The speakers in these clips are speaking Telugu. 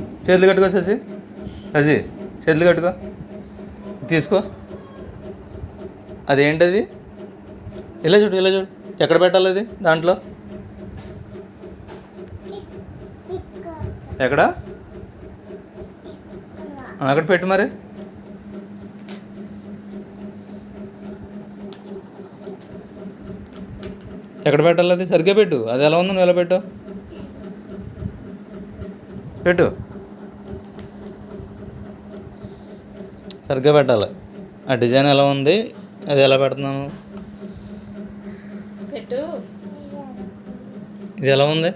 చేతులు కట్టుకో శశి. శశి చేతులు కట్టుకో. తీసుకో. అదేంటది? ఇలా చూడు ఇలా చూడు. ఎక్కడ పెట్టాలి అది? దాంట్లో? ఎక్కడ? అక్కడ పెట్టు మరి. ఎక్కడ పెట్టాలి అది? సరిగ్గా పెట్టు. అది ఎలా ఉంది నువ్వు ఎలా పెట్టు? పెట్టు. సరిగ్గా పెట్టాలి. ఆ డిజైన్ ఎలా ఉంది? అది ఎలా పెడుతున్నాను? పెట్టు. ఇది ఎలా ఉంది?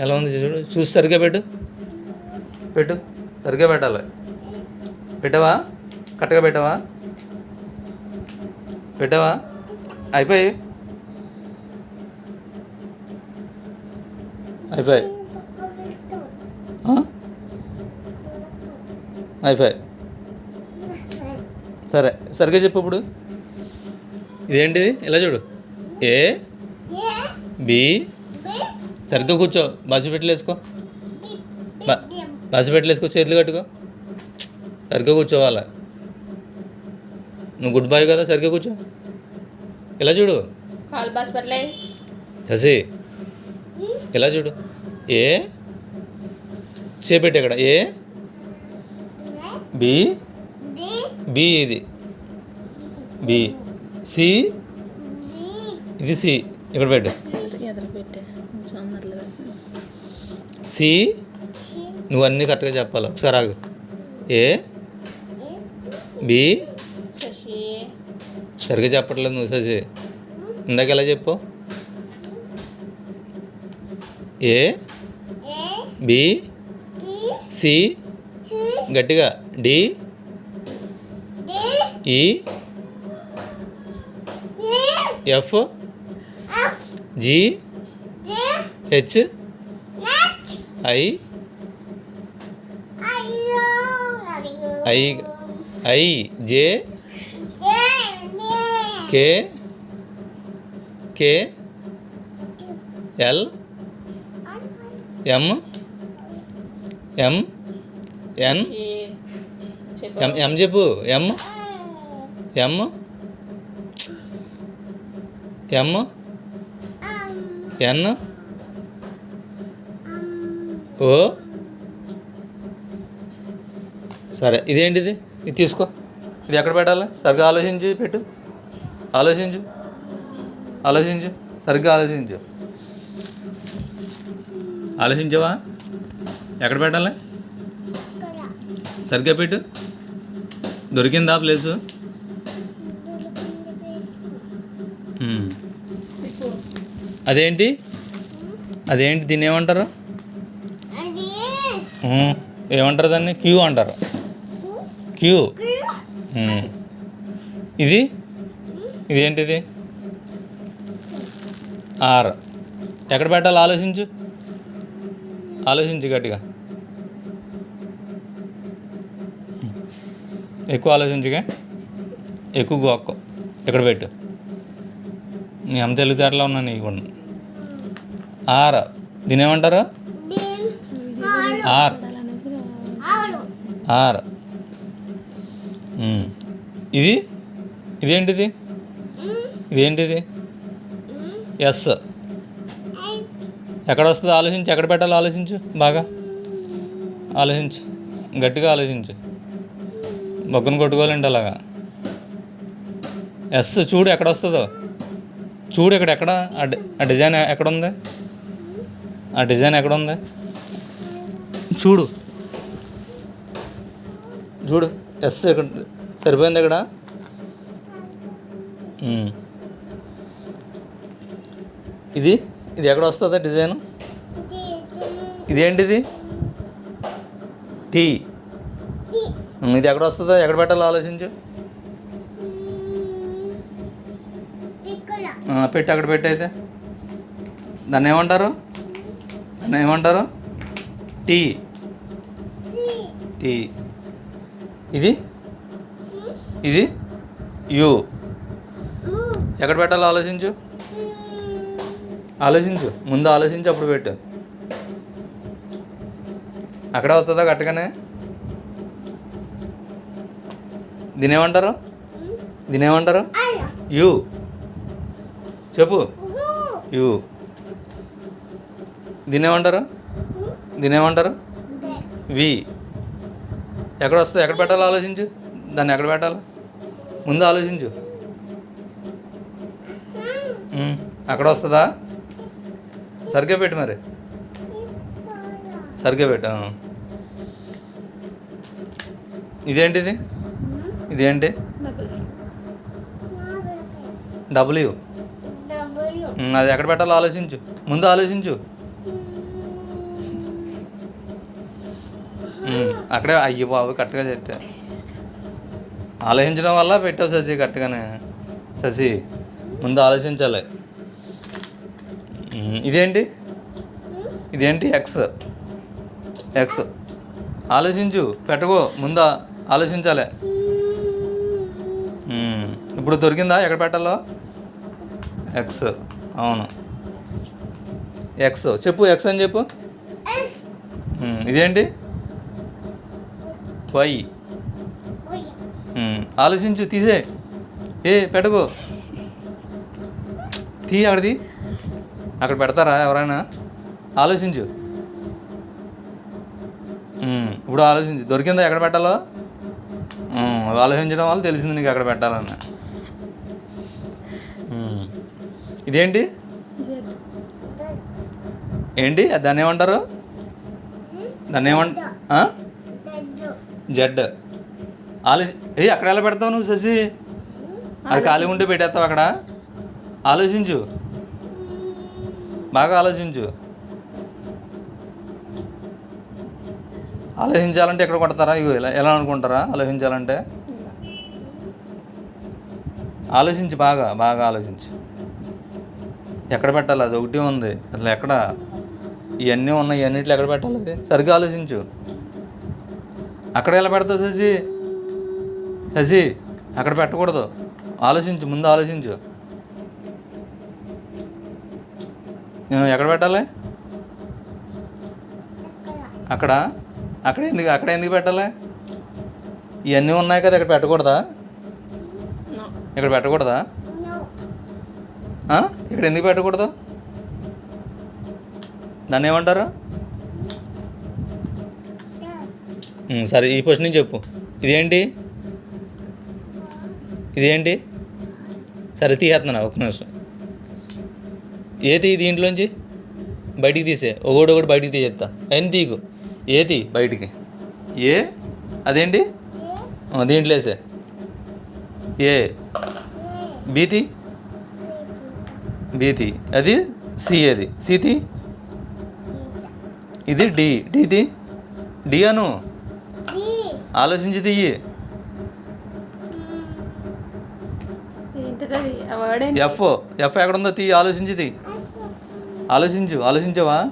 ఎలా ఉంది చూడు. చూసి సరిగ్గా పెట్టు. పెట్టు. సరిగ్గా పెట్టాలి. పెట్టావా? కరెక్ట్గా పెట్టావా? పెట్టావా? అయిపోయి? అయిపోయి. అయిపోయి సరే సరిగ్గా చెప్పు ఇప్పుడు. ఇదేంటిది? ఇలా చూడు. ఏ? బి? సరిగ్గా కూర్చో. బస్సు పెట్టి వేసుకో. బ- బస్సు పెట్టి వేసుకో చేతులు కట్టుకో. సరిగ్గా కూర్చోవాలి నువ్వు గుడ్ బాయ్ కదా సరిగ్గా కూర్చో. ఇలా చూడు. కాల్ బాస్ పట్లే శశి ఇలా చూడు. ఏ? చేపెట్టి ఇక్కడ. ఏ? బి? బి. ఇది బి. సి? ఇది సి. ఇక్కడ పెట్టు. సి? నువ్వు అన్నీ కరెక్ట్గా చెప్పాలి. ఒకసారి ఆగు. ఏ? బి? సరిగ్గా చెప్పట్లేదు నువ్వు శశి. ఇందాక ఎలా చెప్పు? ఏ? బి? సి? గట్టిగా. D? E? F? G? H? I? I. I. J? K? K? L? M? M? N? M M చెప్పు. ఎం ఎం ఎం ఎన్? ఓ? సరే ఇదేంటిది? ఇది తీసుకో. ఇది ఎక్కడ పెట్టాలి? సరిగ్గా ఆలోచించి పెట్టు. ఆలోచించు. ఆలోచించు. సరిగ్గా ఆలోచించు. ఆలోచించవా? ఎక్కడ పెట్టాలి? సరిగ్గా పెట్టు. దొరికిందా ప్లేసు? అదేంటి? అదేంటి దీన్ని ఏమంటారు. ఏమంటారు దాన్ని? క్యూ అంటారు. క్యూ. ఇది? ఇదేంటిది? ఆర్. ఎక్కడ పెట్టాలి? ఆలోచించు. ఆలోచించు గట్టిగా. ఎక్కువ ఆలోచించుగా ఎక్కువ గోక్కో. ఇక్కడ పెట్టు. నీ అంత తెలివితేటలో ఉన్నా నీకు కూడా. ఆర్. దీని ఏమంటారు ఆర్. ఆర్ ఇది? ఇదేంటిది? ఇదేంటిది? ఎస్. ఎక్కడ వస్తుందో? ఆలోచించు. ఎక్కడ పెట్టాలో ఆలోచించు. బాగా. ఆలోచించు. గట్టిగా ఆలోచించు. బొగ్గను కొట్టుకోవాలండి అలాగా. ఎస్ చూడు ఎక్కడ వస్తుందో చూడు ఇక్కడ ఎక్కడ ఆ డిజైన్ ఎక్కడ ఉంది ఆ డిజైన్ ఎక్కడ ఉంది చూడు. చూడు ఎస్ ఇక్కడ సరిపోయింది ఇక్కడ. ఇది? ఇది ఎక్కడ వస్తుందా డిజైన్ ఇదేంటిది? టీ. ఇది ఎక్కడ వస్తుందో ఎక్కడ పెట్టాలో ఆలోచించు. పెట్టి అక్కడ పెట్టయితే దాన్ని ఏమంటారు? దాన్ని ఏమంటారు? టీ. టీ. ఇది? ఇది? యు. ఎక్కడ పెట్టాలో ఆలోచించు. ఆలోచించు. ముందు ఆలోచించి అప్పుడు పెట్టు. అక్కడే వస్తుందా గట్టగానే దీని ఏమంటారు దీని ఏమంటారు యు. చెప్పు. యు. దీని ఏమంటారు దీని ఏమంటారు వి. ఎక్కడ వస్తుంది ఎక్కడ పెట్టాలో ఆలోచించు. దాన్ని ఎక్కడ పెట్టాలి? ముందు ఆలోచించు. అక్కడ వస్తుందా సరిగ్గా పెట్టు మరి. సరిగ్గా పెట్టు ఇదేంటిది? ఇదేంటి? డబ్ల్యూ అది ఎక్కడ పెట్టాలో ఆలోచించు. ముందు ఆలోచించు. అక్కడే అయ్యో బాబు కరెక్ట్గా చెప్పా. ఆలోచించడం వల్ల పెట్టావు శశి కరెక్ట్గానే. శశి ముందు ఆలోచించాలి. ఇదేంటి? ఇదేంటి? ఎక్స్ ఎక్స్ ఆలోచించు పెట్టకో ముందు ఆలోచించాలి. ఇప్పుడు దొరికిందా ఎక్కడ పెట్టాలో? ఎక్స్ అవును. ఎక్స్ చెప్పు ఎక్స్ అని చెప్పు. ఇదేంటి? వై ఆలోచించు తీసే. ఏ పెట్టకు. తీ అక్కడిది. అక్కడ పెడతారా ఎవరైనా? ఆలోచించు. ఇప్పుడు ఆలోచించు. దొరికిందా ఎక్కడ పెట్టాలో? ఆలోచించడం వల్ల తెలిసింది నీకు ఎక్కడ పెట్టాలని. ఇదేంటి? ఏంటి? దాన్ని ఏమంటారు? దాన్ని ఏమంట జడ్ జెడ్. ఆలోచి ఏ అక్కడ ఎలా పెడతావు నువ్వు శశి? అది ఖాళీ ఉంటే పెట్టేస్తావు అక్కడ? ఆలోచించు. బాగా ఆలోచించు. ఆలోచించాలంటే ఎక్కడ కొడతారా? ఇగో ఎలా ఎలా అనుకుంటారా? ఆలోచించాలంటే? ఆలోచించు బాగా బాగా ఆలోచించు. ఎక్కడ పెట్టాలి? అది ఒకటి ఉంది. అసలు ఎక్కడ? ఇవన్నీ ఉన్నాయి ఇవన్నిట్లో ఎక్కడ పెట్టాలి అది? సరిగ్గా ఆలోచించు. అక్కడ ఎలా పెడతావు శశి? శశి అక్కడ పెట్టకూడదు. ఆలోచించు ముందు ఆలోచించు. ఎక్కడ పెట్టాలి? అక్కడ? అక్కడ ఎందుకు అక్కడ ఎందుకు పెట్టాలి? ఇవన్నీ ఉన్నాయి కదా ఇక్కడ పెట్టకూడదా? ఇక్కడ పెట్టకూడదా? ఇక్కడ ఎందుకు పెట్టకూడదు? దాన్ని ఏమంటారు? సరే ఈ క్వశ్చన్ నుంచి చెప్పు. ఇదేంటి? ఇదేంటి? సరే తీసేస్తున్నా ఒక నిమిషం. ఏ తీ దీంట్లోంచి? బయటికి తీసే. ఒకటి ఒకటి బయటికి తీసేస్తా ఎన్ని తీకు? ఏ తీ? బయటికి. ఏ? అదేంటి? దీంట్లో వేసే. ఏ? బీతి బీతి. అది సి అది సితి? ఇది డి. డిది డి అను? ఆలోచించి తీయి ఎఫ్. ఎఫ్ ఎక్కడుందో తీ ఆలోచించి తీ ఆలోచించు. ఆలోచించవా?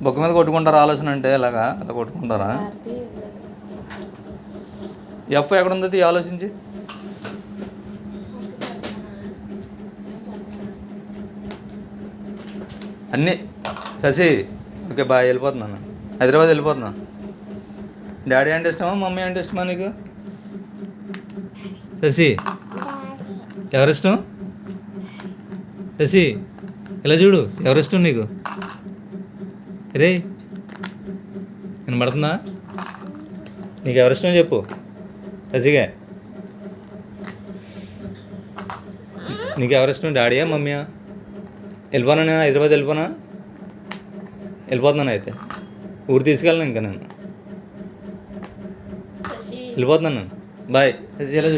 బొక్క మీద కొట్టుకుంటారా ఆలోచన అంటే ఇలాగా అలా కొట్టుకుంటారా? ఎఫ్ ఎక్కడుందో తీ ఆలోచించి. అన్నీ. శశి ఓకే బాయ్ వెళ్ళిపోతున్నాను హైదరాబాద్ వెళ్ళిపోతున్నాను. డాడీ అంటే ఇష్టమా మమ్మీ అంటే ఇష్టమా నీకు? శశి ఎవరిష్టం శశి ఇలా చూడు ఎవరిష్టం నీకు? రే వినబడుతుందా? నీకు ఎవరిష్టం చెప్పు శశిగా. నీకు ఎవరిష్టం డాడీయా మమ్మీయా? వెళ్ళిపోనా నేను? హైదరాబాద్ వెళ్ళిపోనా? వెళ్ళిపోతున్నాను అయితే. ఊరు తీసుకెళ్ళను ఇంకా నేను. వెళ్ళిపోతున్నాను నేను. బాయ్. చూడు?